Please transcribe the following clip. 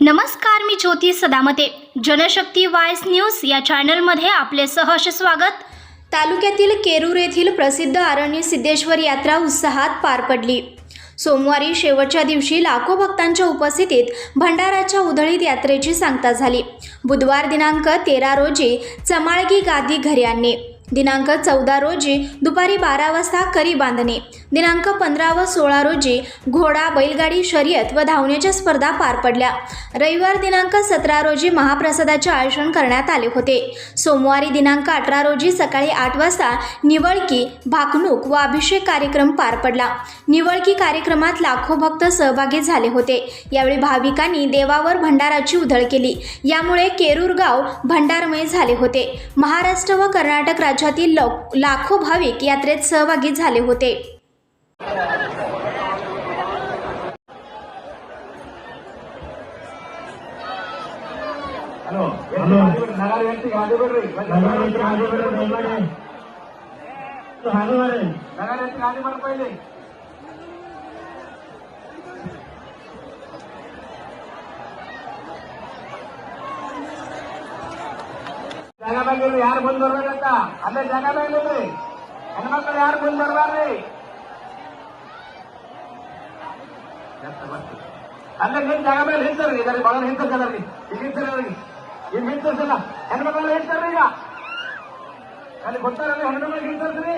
नमस्कार मी ज्योती सदामते. जनशक्ती वायस न्यूज या चॅनलमध्ये आपले सहर्ष स्वागत. तालुक्यातील केरूर येथील प्रसिद्ध आरण्य सिद्धेश्वर यात्रा उत्साहात पार पडली. सोमवारी शेवटच्या दिवशी लाखो भक्तांच्या उपस्थितीत भंडाराच्या उधळीत यात्रेची सांगता झाली. बुधवार दिनांक तेरा रोजी चमाळगी गादी घरी दिनांक चौदा रोजी दुपारी बारा वाजता करी बांधणे. दिनांक पंधरा व सोळा रोजी घोडा बैलगाडी शर्यत व धावण्याच्या स्पर्धा पार पडल्या. रविवार दिनांक सतरा रोजी महाप्रसादाचे आयोजन करण्यात आले होते. सोमवारी दिनांक अठरा रोजी सकाळी आठ वाजता निवळकी भाकणूक व अभिषेक कार्यक्रम पार पडला. निवळकी कार्यक्रमात लाखो भक्त सहभागी झाले होते. यावेळी भाविकांनी देवावर भंडाराची उधळ केली. यामुळे केरूर गाव भंडारमय झाले होते. महाराष्ट्र व कर्नाटक राज्य राज्यातील लाखो भाविक यात्रेत सहभागी झाले होते ಹಲೋ ಜಾಗ ಬೇಕಿಲ್ರಿ ಯಾರು ಬಂದ್ ಬರ್ಬೇಕಂತ ಅಲ್ಲೇ ಜಾಗ ಬೇಕಿಲ್ರಿ ಹೆಣ್ಮಕ್ಳು ಯಾರು ಬಂದ್ ಬರ್ಬಾರ್ರಿ ಅಲ್ಲೇ ನಿನ್ ಜಾಗ ಮೇಲೆ ನಿಂತಾರ್ರಿ ಇದರಲ್ಲಿ ಬಹಳ ನಿಂತಿರ್ತಾರ್ರಿ ಈಗ ನಿಂತಿರ್ರಿ ಈಗ ನಿಂತಿರ್ಸಲ್ಲ ಹೆಣ್ಮಕ್ಳು ನಿಂತಾರ್ರಿ ಈಗ ಅಲ್ಲಿ ಗೊತ್ತಾರಲ್ಲ ಹೆಣ್ಮಕ್ಳು ನಿಂತಿರ್ತೀರಿ